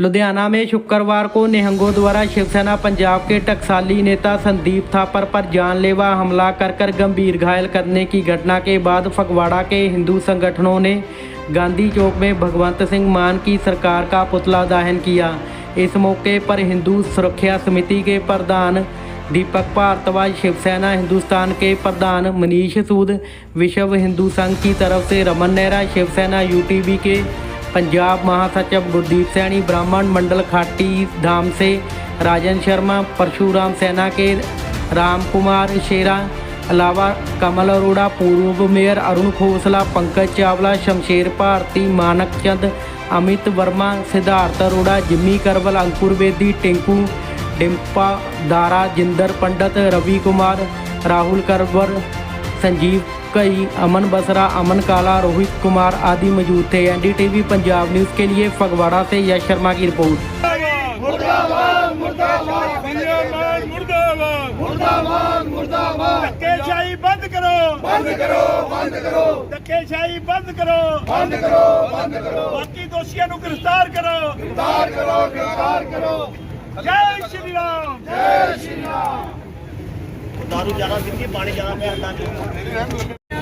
लुधियाना में शुक्रवार को निहंगों द्वारा शिवसेना पंजाब के टकसाली नेता संदीप थापर पर जानलेवा हमला कर कर गंभीर घायल करने की घटना के बाद फगवाड़ा के हिंदू संगठनों ने गांधी चौक में भगवंत सिंह मान की सरकार का पुतला दहन किया। इस मौके पर हिंदू सुरक्षा समिति के प्रधान दीपक भारद्वाज शिवसेना हिंदुस्तान के प्रधान मनीष सूद, विश्व हिंदू संघ की तरफ़ से रमन नेहरा शिवसेना यूटीवी के पंजाब महासचिव गुरदीप सैनी ब्राह्मण मंडल खाटी धाम से राजन शर्मा परशुराम सेना के राम कुमार शेरा अलावा कमल अरोड़ा पूर्व मेयर अरुण खोसला पंकज चावला शमशेर भारती मानक चंद अमित वर्मा सिद्धार्थ अरोड़ा जिम्मी करवल अंकुर बेदी टिंकू डिम्पा दारा जिंदर पंडित रवि कुमार राहुल करवर संजीव कई अमन बसरा अमन काला रोहित कुमार आदि मौजूद थे एनडीटीवी पंजाब न्यूज के लिए फगवाड़ा से यश शर्मा की रिपोर्ट मुर्दाबाद मुर्दाबाद मुर्दाबाद मुर्दाबाद मुर्दाबाद धक्केशाही बंद करो बंद करो बंद करो धक्केशाही बंद करो बंद करो बंद करो बाकी दोषियों को गिरफ्तार करो गिरफ्तार करो गिरफ्तार करो जय श्री राम जय श्री राम दारू ज्यादा पीती पानी ज्यादा पिया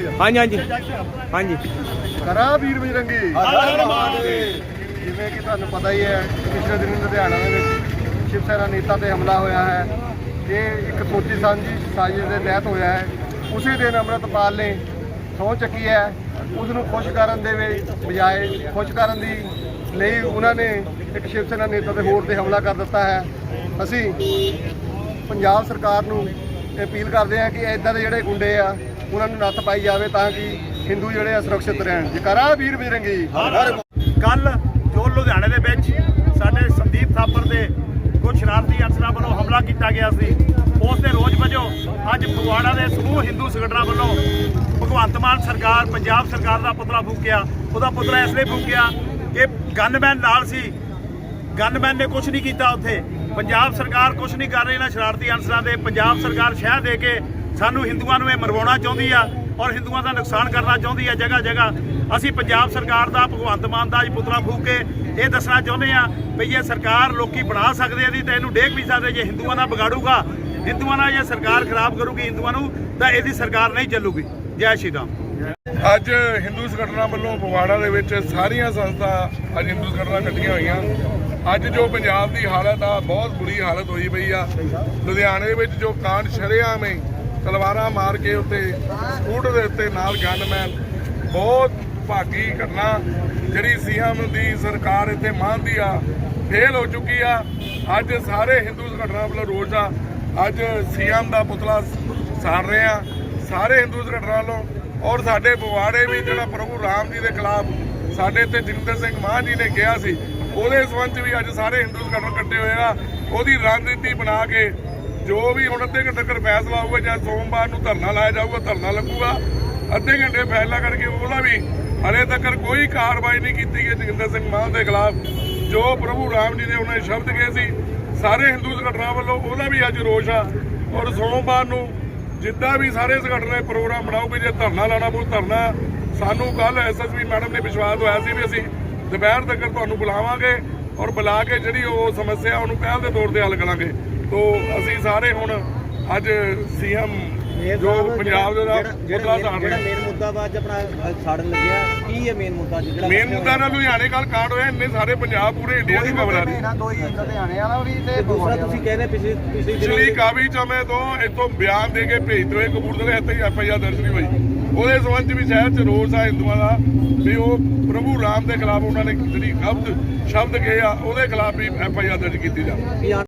ਜਾ ਹਾਂਜੀ ਹਾਂਜੀ। ਹਾਂਜੀ। ਕਰਾ ਵੀਰ ਬਜਰੰਗੀ। ਹਰ ਹਰ ਮਹਾਦੇਵ ਜਿਵੇਂ ਕਿ ਤੁਹਾਨੂੰ ਪਤਾ ਹੀ ਹੈ ਪਿਛਲੇ ਦਿਨ ਲੁਧਿਆਣਾ ਦੇ ਵਿੱਚ ਸ਼ਿਵ ਸੈਨਾ ਨੇਤਾ ਤੇ ਹਮਲਾ ਹੋਇਆ ਹੈ। ਇਹ ਇੱਕ ਸੋਚੀ ਸਾਂਝੀ ਸਾਜ਼ਿਸ਼ ਦੇ ਤਹਿਤ ਹੋਇਆ ਹੈ, ਉਸੇ ਦਿਨ ਅੰਮ੍ਰਿਤਪਾਲ ਨੇ ਸਹੁੰ ਚੱਕੀ ਹੈ ਉਸ ਨੂੰ ਖੁਸ਼ ਕਰਨ ਦੇ ਬਜਾਏ ਖੁਸ਼ ਕਰਨ ਦੀ ਲਈ ਉਹਨਾਂ ਨੇ ਇੱਕ ਸ਼ਿਵ ਸੈਨਾ ਨੇਤਾ ਦੇ ਹੋਰ ਤੇ ਹਮਲਾ ਕਰ ਦਿੱਤਾ ਹੈ। ਅਸੀਂ ਪੰਜਾਬ ਸਰਕਾਰ ਨੂੰ ਅਪੀਲ ਕਰਦੇ ਹਾਂ ਕਿ ਇਦਾਂ ਦੇ ਜਿਹੜੇ ਗੁੰਡੇ ਆ, ਉਹਨਾਂ ਨੂੰ ਨੱਥ ਪਾਈ ਜਾਵੇ ਤਾਂ ਕਿ ਹਿੰਦੂ ਜਿਹੜੇ ਆ ਸੁਰੱਖਿਅਤ ਰਹਿਣ। ਜਕਾਰਾ ਵੀਰ ਬਜਰੰਗੀ। ਕੱਲ ਜੋ ਲੁਧਿਆਣੇ ਦੇ ਵਿੱਚ ਸਾਡੇ ਸੰਦੀਪ ਥਾਪਰ ਦੇ ਕੁਝ ਸ਼ਰਾਰਤੀ ਅਨਸਰਾਂ ਕੀਤਾ ਗਿਆ ਸੀ। ਉਸ ਦੇ ਰੋਜ਼ ਵਜੋਂ ਅੱਜ ਫਗਵਾੜਾ ਦੇ ਸਮੂਹ ਹਿੰਦੂ ਸੰਗਠਨਾਂ ਵੱਲੋਂ ਭਗਵੰਤ ਮਾਨ ਸਰਕਾਰ, ਪੰਜਾਬ ਸਰਕਾਰ ਦਾ ਪੁਤਲਾ ਫੂਕਿਆ। ਉਹਦਾ ਪੁਤਲਾ ਇਸ ਲਈ ਫੂਕਿਆ ਕਿ ਗਨਮੈਨ ਨਾਲ ਸੀ। ਗਨਮੈਨ ਨੇ ਕੁਝ ਨਹੀਂ ਕੀਤਾ ਉੱਥੇ। ਪੰਜਾਬ ਸਰਕਾਰ ਕੁਝ ਨਹੀਂ ਕਰ ਰਹੀ ਨਾ ਸ਼ਰਾਰਤੀ ਅਨਸਰਾਂ ਦੇ। ਪੰਜਾਬ ਸਰਕਾਰ ਸ਼ਹਿ ਦੇ ਕੇ ਸਾਨੂੰ ਹਿੰਦੂਆਂ ਨੂੰ ਇਹ ਮਰਵਾਉਣਾ ਚਾਹੁੰਦੀ ਆ। ਔਰ ਹਿੰਦੂਆਂ ਦਾ ਨੁਕਸਾਨ ਕਰਨਾ ਚਾਹੁੰਦੀ ਆ ਜਗ੍ਹਾ ਜਗ੍ਹਾ। ਅਸੀਂ ਪੰਜਾਬ ਸਰਕਾਰ ਦਾ, ਭਗਵੰਤ ਮਾਨ ਦਾ ਅੱਜ ਪੁਤਲਾ ਫੂਕ ਕੇ ਇਹ ਦੱਸਣਾ ਚਾਹੁੰਦੇ ਆ ਵੀ ਇਹ ਸਰਕਾਰ ਲੋਕੀ ਬਣਾ ਸਕਦੇ ਆ ਦੀ ਤਾਂ ਇਹਨੂੰ ਡੇਕ ਵੀ ਸਕਦੇ, ਜੇ ਹਿੰਦੂਆਂ ਦਾ ਵਿਗਾੜੂਗਾ, ਹਿੰਦੂਆਂ ਨਾਲ ਜੇ ਸਰਕਾਰ ਖਰਾਬ ਕਰੂਗੀ ਹਿੰਦੂਆਂ ਨੂੰ, ਤਾਂ ਇਹਦੀ ਸਰਕਾਰ ਨਹੀਂ ਚੱਲੂਗੀ। ਜੈ ਸ਼੍ਰੀ ਰਾਮ। ਅੱਜ ਹਿੰਦੂ ਸੰਗਠਨਾਂ ਵੱਲੋਂ ਫਗਵਾੜਾ ਦੇ ਵਿੱਚ ਸਾਰੀਆਂ ਸੰਸਥਾ ਅੱਜ ਹਿੰਦੂ ਸੰਗਠਨਾਂ ਇਕੱਠੀਆਂ ਹੋਈਆਂ। ਅੱਜ ਜੋ ਪੰਜਾਬ ਦੀ ਹਾਲਤ ਆ, ਬਹੁਤ ਬੁਰੀ ਹਾਲਤ ਹੋਈ ਪਈ ਆ। ਲੁਧਿਆਣੇ ਵਿੱਚ ਜੋ ਕਾਂਡ ਸ਼ਰੇਆਮ ਹੈ ਤਲਵਾਰਾਂ ਮਾਰ ਕੇ ਉੱਤੇ ਸਕੂਟ ਦੇ ਉੱਤੇ ਨਾਲ ਗਨਮੈਨ। ਬਹੁਤ ਭਾਗੀ ਘਟਨਾ ਜਿਹੜੀ ਸੀਐਮ ਦੀ ਸਰਕਾਰ ਇੱਥੇ ਮੰਨਦੀ ਆ, ਫੇਲ ਹੋ ਚੁੱਕੀ ਆ। ਅੱਜ ਸਾਰੇ ਹਿੰਦੂ ਸੰਗਠਨਾਂ ਵੱਲੋਂ ਰੋਜ਼ ਦਾ ਅੱਜ ਸੀਐਮ ਦਾ ਪੁਤਲਾ ਸਾੜ ਰਹੇ ਆ। ਸਾਰੇ ਹਿੰਦੂ ਸੰਗਠਨਾਂ ਵੱਲੋਂ ਔਰ ਸਾਡੇ ਪਵਾੜੇ ਵੀ ਜਿਹੜਾ ਪ੍ਰਭੂ ਰਾਮ ਜੀ ਦੇ ਖਿਲਾਫ ਸਾਡੇ ਇੱਥੇ ਜਿੰਦਰ ਸਿੰਘ ਮਾਨ ਜੀ ਨੇ ਕਿਹਾ ਸੀ, ਉਹਦੇ ਸੰਬੰਧ ਵੀ ਅੱਜ ਸਾਰੇ ਹਿੰਦੂ ਸੰਗਠਨ ਇਕੱਠੇ ਹੋਏ ਆ। ਉਹਦੀ ਰਣਨੀਤੀ ਬਣਾ ਕੇ ਜੋ ਵੀ ਹੁਣ ਅੱਧੇ ਘੰਟੇ ਤੱਕ ਫੈਸਲਾ ਹੋਊਗਾ, ਜਾਂ ਸੋਮਵਾਰ ਨੂੰ ਧਰਨਾ ਲਾਇਆ ਜਾਊਗਾ, ਧਰਨਾ ਲੱਗੂਗਾ, ਅੱਧੇ ਘੰਟੇ ਫੈਸਲਾ ਕਰਕੇ ਉਹਦਾ ਵੀ ਹਲੇ ਤੱਕ ਕੋਈ ਕਾਰਵਾਈ ਨਹੀਂ ਕੀਤੀ ਗਈ ਜਗਿੰਦਰ ਸਿੰਘ ਮਾਨ ਦੇ ਖਿਲਾਫ। ਜੋ ਪ੍ਰਭੂ ਰਾਮ ਜੀ ਨੇ ਉਹਨਾਂ ਦੇ ਸ਼ਬਦ ਕਹੇ ਸੀ, ਸਾਰੇ ਹਿੰਦੂ ਸੰਗਠਨਾਂ ਵੱਲੋਂ ਉਹਦਾ ਵੀ ਅੱਜ ਰੋਸ਼ ਆ। ਔਰ ਸੋਮਵਾਰ ਨੂੰ ਜਿੱਦਾਂ ਵੀ ਸਾਰੇ ਸੰਗਠਨਾਂ ਨੇ ਪ੍ਰੋਗਰਾਮ ਬਣਾਉਗੇ, ਜੇ ਧਰਨਾ ਲਾਣਾ ਪਊ, ਧਰਨਾ, ਸਾਨੂੰ ਕੱਲ ਐਸਐਸਪੀ ਮੈਡਮ ਨੇ ਵਿਸ਼ਵਾਸ ਹੋਇਆ ਸੀ ਵੀ ਅਸੀਂ ਦੁਪਹਿਰ ਤੱਕ ਤੁਹਾਨੂੰ ਬੁਲਾਵਾਂਗੇ ਔਰ ਬੁਲਾ ਕੇ ਜਿਹੜੀ ਉਹ ਸਮੱਸਿਆ ਉਹਨੂੰ ਪਹਿਲ ਦੇ ਤੌਰ ਤੇ ਹੱਲ ਕਰਾਂਗੇ। ਤੋਂ ਅਸੀਂ ਸਾਰੇ ਹੁਣ ਅੱਜ ਸੀਐਮ ਜੋ ਪੰਜਾਬ ਦਾ ਮੁੱਦਾ ਸਾੜ ਜਿਹੜਾ ਰਹੇ ਮੇਨ ਮੁੱਦਾ ਅੱਜ ਆਪਣਾ ਸਾੜਨ ਲੱਗਿਆ। ਕੀ ਹੈ ਮੇਨ ਮੁੱਦਾ ਜਿਹੜਾ ਮੇਨ ਮੁੱਦਾ ਨਾਲ ਲੁਧਿਆਣੇ ਕੱਲ ਕਾਂਡ ਹੋਇਆ ਇੰਨੇ ਸਾਰੇ ਪੰਜਾਬ ਪੂਰੇ ਇੰਡੀਆ ਦੀ ਖਬਰ ਆ ਰਹੀ ਦੋ ਹੀ ਲੁਧਿਆਣੇ ਵਾਲਾ ਵੀ ਤੇ ਦੂਸਰਾ ਤੁਸੀਂ ਕਹਿੰਦੇ ਪਿਛਲੇ ਪਿਛਲੇ ਪਿਛਲੀ ਕਾਫੀ ਸਮੇਂ ਤੋਂ ਇੱਥੋਂ ਬਿਆਨ ਦੇ ਕੇ ਭੇਜਦੇ ਹੋਏ ਕਪੂਰਥਲੇ ਇੱਥੇ ਹੀ ਐਫਆਈਆਰ ਦਰਜ ਨਹੀਂ ਹੋਈ। ਉਹਦੇ ਸੰਬੰਧ 'ਚ ਵੀ ਸ਼ਹਿਰ 'ਚ ਰੋਸ ਆ ਹਿੰਦੂਆਂ ਦਾ ਵੀ ਉਹ ਪ੍ਰਭੂ ਰਾਮ ਦੇ ਖਿਲਾਫ ਉਹਨਾਂ ਨੇ ਜਿਹੜੀ ਸ਼ਬਦ ਸ਼ਬਦ ਕਹੇ ਆ ਉਹਦੇ ਖਿਲਾਫ ਵੀ ਐਫਆਈਆਰ ਦਰਜ ਕੀਤੀ ਜਾਵੇ।